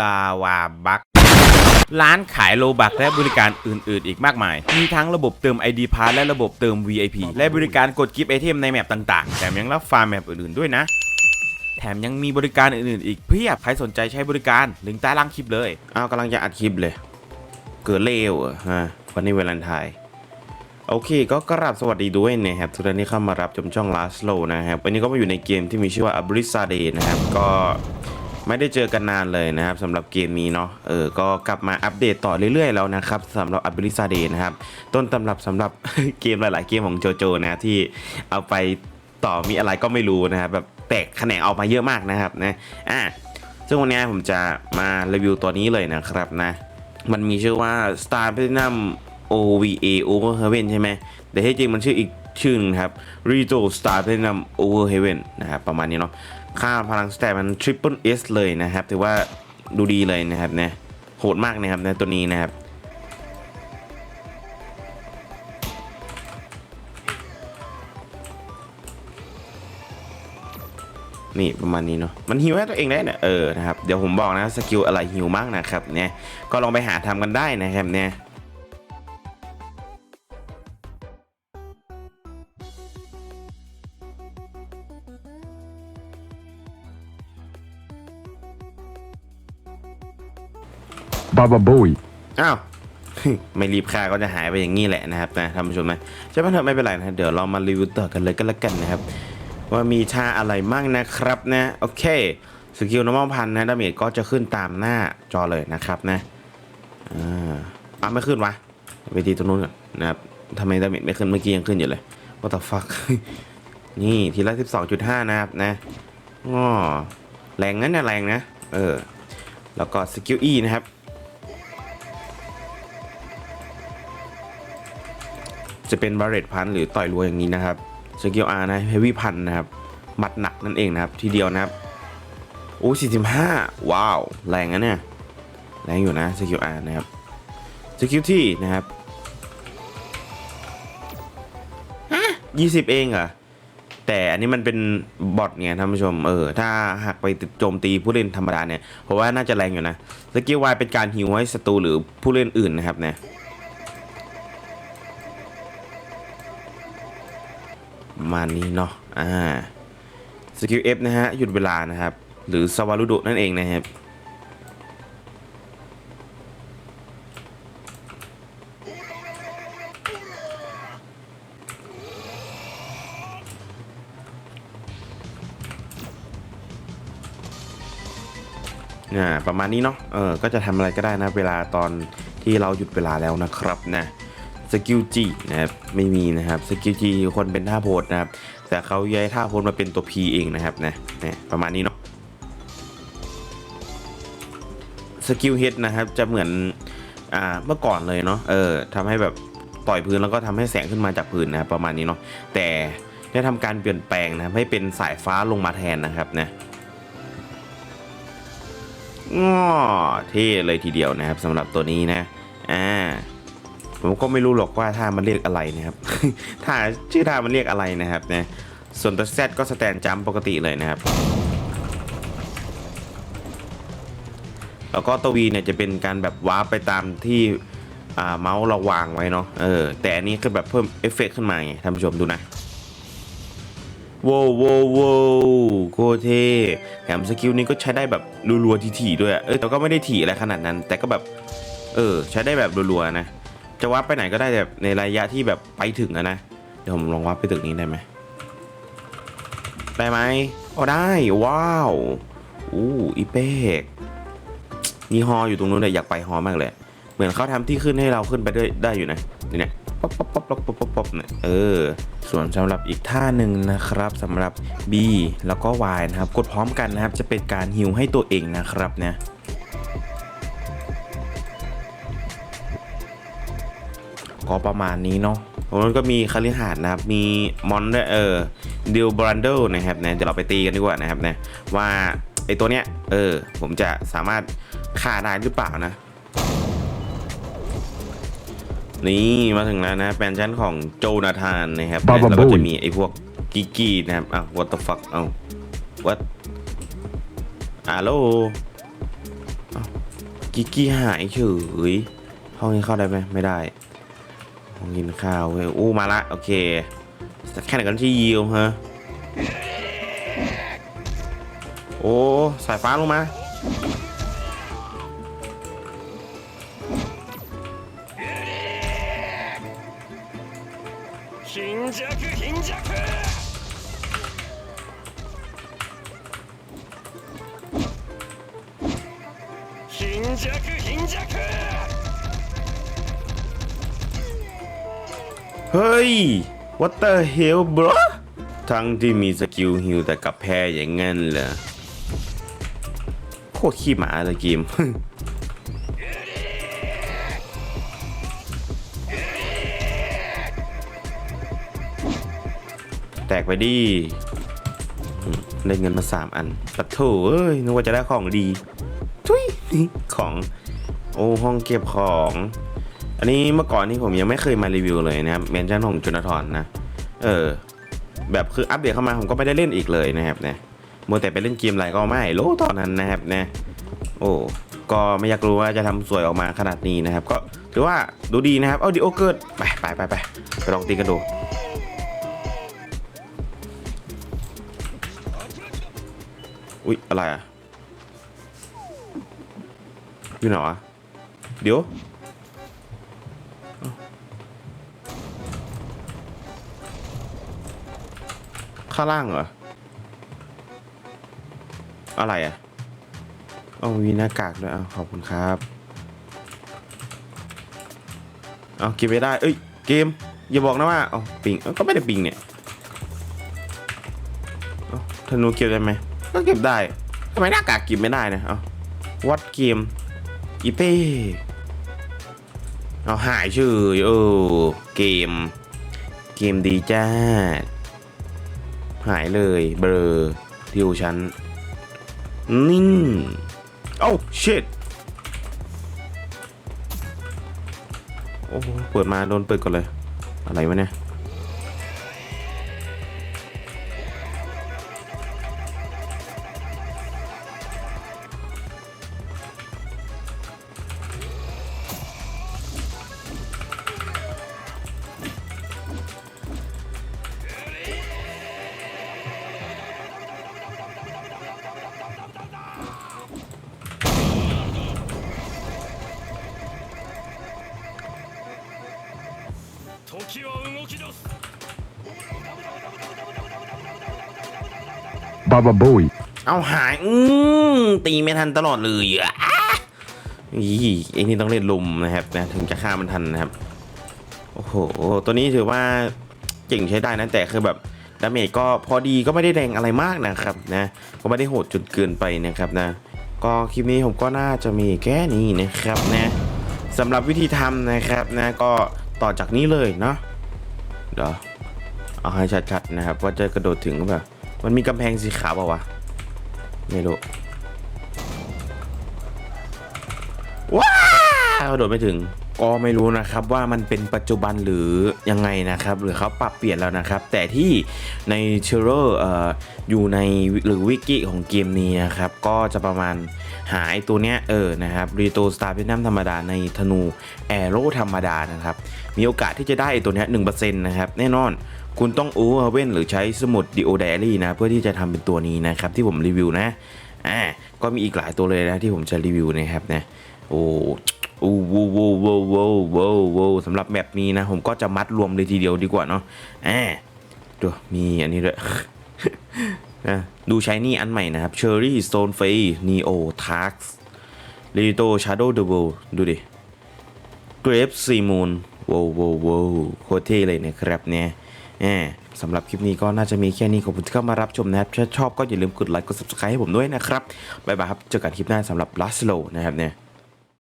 ลาวาบักร้านขายโลบักและบริการอื่น ๆ อีกมากมาย มีทั้งระบบเติม ID p a s s และระบบเติม VIP และบริการกดกิฟต์ไอเทมในแมปต่างๆแถมยังรับฟาร์มแมปอื่น ๆ ด้วยนะ แถมยังมีบริการอื่น ๆ อีกเพียบ ใครสนใจใช้บริการลิงก์ใต้ล่างคลิปเลย อ้าวกำลังจะอัดคลิปเลย เกิดเลวเหรอฮะวันนี้เวลันไทน์โอเคก็กราบสวัสดีด้วยนะครับทุกท่านที่เข้ามารับชมช่อง Last Low นะครับวันนี้ก็มาอยู่ในเกมที่มีชื่อว่า a b r i s a d e นะครับก็ ไม่ได้เจอกันนานเลยนะครับสำหรับเกมนี้เนาะเออก็กลับมาอัปเดตต่อเรื่อยๆแล้วนะครับสำหรับ a b r i s a d e นะครับต้นตำรับสำหรับเกมหลายๆเกมของโจโจนะที่เอาไปต่อมีอะไรก็ไม่รู้นะครับแบบแตกแขนงออกมาเยอะมากนะครับนะอะซึ่งวันนี้ผมจะมารีวิวตัวนี้เลยนะครับนะมันมีชื่อว่า Star Platinum OVA Over Heaven ใช่ไหมแต่ที่จริงมันชื่ออีกชื่อหนึงครับ Rito Star Platinum Over Heaven นะครับประมาณนี้เนาะ ค่าพลังสแตทมัน Triple S เลยนะครับถือว่าดูดีเลยนะครับเนะโหดมากนะครับในะตัวนี้นะครับนี่ประมาณนี้เนาะมันฮิวให้ตัวเองได้เนี่ยเออนะครับเดี๋ยวผมบอกนะสกิลอะไรฮิวมากนะครับเนี่ยก็ลองไปหาทำกันได้นะครับเนี่ย Baba Bowie. อ้าวไม่รีบค่าก็จะหายไปอย่างนี้แหละนะครับนะท่านผู้ชมนะใช่ไหมเถอะไม่เป็นไรนะเดี๋ยวเรามารีวิวต่อกันเลยก็แล้วกันนะครับ ว่ามีท่าอะไรมั่งนะครับนะโอเคสกิลน้ำมันพันนะดาเมจก็จะขึ้นตามหน้าจอเลยนะครับนะอ่าอะไม่ขึ้นวะไปทีตรงนู้นก่อนนะครับทำไมดาเมจไม่ขึ้นเมื่อกี้ยังขึ้นอยู่เลย what the fuck นี่ทีละ12.5นะครับนะอ๋อแรงนั้นนะแรงนะ เออ แล้วก็สกิล E นะครับ จะเป็นบาร์เรตพันหรือต่อยรัวอย่างนี้นะครับสกิลอาร์นะเฮฟวี่พันนะครับหมัดหนักนั่นเองนะครับ ทีเดียวนะครับโอ้สี่สิบห้าว้าว แรงนะเนี่ย แรงอยู่นะสกิลอาร์นะครับสกิลที่นะครับยี่สิบเองเหรอแต่อันนี้มันเป็นบอทไงท่านผู้ชมเออถ้าหากไปโจมตีผู้เล่นธรรมดาเนี่ยเพราะว่าน่าจะแรงอยู่นะสกิลวายเป็นการฮิวให้ศัตรูหรือผู้เล่นอื่นนะครับเนี่ย ประ มาณนี้เนาะอ่าสกิล F นะฮะหยุดเวลานะครับ หรือสวารุโดนั่นเองนะครับอ่าประมาณนี้เนาะเออก็จะทำอะไรก็ได้นะ เวลาตอนที่เราหยุดเวลาแล้วนะครับนะ สกิลจีนะครับไม่มีนะครับสกิลจีคนเป็นท่าโพสนะครับ แต่เขาย้ายท่าโพสมาเป็นตัว P เองนะครับนะเนี่ยประมาณนี้เนาะสกิลเฮดนะครับจะเหมือนอ่าเมื่อก่อนเลยเนาะเออทำให้แบบต่อยพื้นแล้วก็ทำให้แสงขึ้นมาจากพื้นนะครับประมาณนี้เนาะแต่ได้ทำการเปลี่ยนแปลงนะครับให้เป็นสายฟ้าลงมาแทนนะครับนะง้อเท่เลยทีเดียวนะครับสำหรับตัวนี้นะอ่า ผมก็ไม่รู้หรอกว่าท่ามันเรียกอะไรนะครับ ท่าชื่อท่ามันเรียกอะไรนะครับนะส่วนตัว Z ก็สแตนจัมปกติเลยนะครับ แล้วก็ตัว V เนี่ยจะเป็นการแบบวาร์ปไปตามที่เมาส์เราวางไว้เนาะเออแต่อันนี้คือแบบเพิ่มเอฟเฟกต์ขึ้นมาไงท่านผู้ชมดูนะโว้วโว้โว้โคตรเท่แถมสกิลนี้ก็ใช้ได้แบบรัวๆถี่ๆด้วยเออแต่ก็ไม่ได้ถี่อะไรขนาดนั้น แต่ก็แบบ เออ ใช้ได้แบบรัวๆนะ จะวับไปไหนก็ได้แบบในระยะที่แบบไปถึงอะนะ เดี๋ยวผมลองวับไปตึกนี้ได้ไหมได้ไหมอ๋อได้ว้าวอู้อีเป้กมีฮออยู่ตรงนู้นเลยอยากไปฮอมากเลย เหมือนเขาทำที่ขึ้นให้เราขึ้นไปได้ได้อยู่นะนี่เนี่ยป๊อปป๊อปป๊อปป๊อปป๊อปป๊อปเนี่ยเออ ส่วนสำหรับอีกท่าหนึ่งนะครับสำหรับ B แล้วก็ Y นะครับ กดพร้อมกันนะครับ จะเป็นการฮิวให้ตัวเองนะครับเนี่ย ก็ประมาณนี้เนาะมันก็มีคาริหาดนะครับ มีมอนด้วยเออดิวบรันเดลนะครับนะเดี๋ยวเราไปตีกันดีกว่านะครับนะว่าไอตัวเนี้ยเออผมจะสามารถฆ่าได้หรือเปล่านะ นี่มาถึงแล้วนะแปนชั้นของโจนาธานนะครับนะ Baba แล้วก็จะ Bowie มีไอพวกกิกกี้นะครับอ้าว what the fuck อ้าว what ฮัลโหลเอ้ากิกกี้หายเฉยห้องนี้เข้าได้ไหมไม่ได้ ห้องกินข้าวเว้ยอู้มาละ โอเคแค่ไหนกันที่ยิวฮะ โอ้ สายฟ้าลงมา 贫弱贫弱 เฮ้ย what the hell bro ทั้งที่มีสกิลฮิลแต่กับแพ้อย่างงั้นเหรอโคตรขี้หมาเลยเกมแตกไปดิได้เงินมาสามอันปัดโถเอ้ยนึกว่าจะได้ของดี ทุยของ โอ้ห้องเก็บของ อันนี้เมื่อก่อนนี่ผมยังไม่เคยมารีวิวเลยนะครับเมนชั่นของจุนทรนะ เออ แบบคืออัปเดตเข้ามาผมก็ไม่ได้เล่นอีกเลยนะครับเนี่ยมัวแต่ไปเล่นเกมอะไรก็ไม่รู้ตอนนั้นนะครับนะโอ้ก็ไม่อยากรู้ว่าจะทำสวยออกมาขนาดนี้นะครับ ก็ถือว่าดูดีนะครับ เอาดิโอเกิดไปไปไปไปไปลองตีกันดูอุ๊ย อะไรอะอยู่ไหนวะเดี๋ยว ข้างล่างเหรอ อะไรอะเอามีหน้ากากด้วยเอาขอบคุณครับ เอาเก็บไม่ได้ เอ้ย เกม อย่าบอกนะว่าเอาปิงก็ไม่ได้ปิงเนี่ยธนูเก็บได้ไหม ก็เก็บได้ทำไมหน้ากากเก็บไม่ได้นะเอาวัดเกม อีเป้เอาหายชื่อเออเกม เกมดีจ้า หายเลยเบลอร์ทิวชั้นนิ่งโอ้ชิดโอ้โหเปิดมาโดนเปิดก่อนเลย อะไรวะเนี่ย 時は動き出す Baba Booey. เอาหาย อืมตีไม่ทันตลอดเลยอ่ะอีไอ้นี่ต้องเล่นลุมนะครับนะถึงจะฆ่ามันทันนะครับ โอ้โห ตัวนี้ถือว่าเจ๋งใช้ได้นะ แต่คือแบบดาเมจก็พอดีก็ไม่ได้แรงอะไรมากนะครับนะ ก็ไม่ได้โหดจนเกินไปนะครับนะ ก็คลิปนี้ผมก็น่าจะมีแค่นี้นะครับนะสำหรับวิธีทำนะครับนะ ก็ ต่อจากนี้เลยเนาะเดี๋ยวเอาให้ชัดๆนะครับ ว่าจะกระโดดถึงหรือเปล่ามันมีกำแพงสีขาวเปล่าวะไม่รู้ว้าวโดดไม่ถึง ก็ไม่รู้นะครับว่ามันเป็นปัจจุบันหรือยังไงนะครับ หรือเขาปรับเปลี่ยนแล้วนะครับ แต่ที่ในเชอร์เอ่ออยู่ในหรือวิกิของเกมนี้นะครับ ก็จะประมาณหายตัวเนี้ยเออนะครับรีโตสตาร์พินัมธรรมดาในธนูแอโร่ธรรมดานะครับ มีโอกาสที่จะได้ตัวเนี้ยหนึ่งเปอร์เซ็นต์นะครับ แน่นอนคุณต้องโอเวอร์เว่นหรือใช้สมุดดิโอไดอารี่นะ เพื่อที่จะทำเป็นตัวนี้นะครับ ที่ผมรีวิวนะอ่าก็มีอีกหลายตัวเลยนะที่ผมจะรีวิวนะครับนะโอ้ อ้โว้โว้โว้โวโวโวสำหรับแมปนี้นะ ผมก็จะมัดรวมเลยทีเดียวดีกว่าเนาะอ่าดูมีอันนี้ด้วยนะดูใช้นี่อันใหม่นะครับ Cherry Stone f a y Neo Tax l i t o Shadow the World ดูดิ Grave Sea Moon ว้าวว้าวว้าวโคตรเท่เลยนะครับเนี่ยแหมสำหรับคลิปนี้ก็น่าจะมีแค่นี้ขอบคุณที่เข้ามารับชมนะครับ ถ้าชอบก็อย่าลืมกดไลค์กด subscribe ให้ผมด้วยนะครับ บ๊ายบายครับ เจอกันคลิปหน้าสำหรับ Last Slow นะครับเนี่ย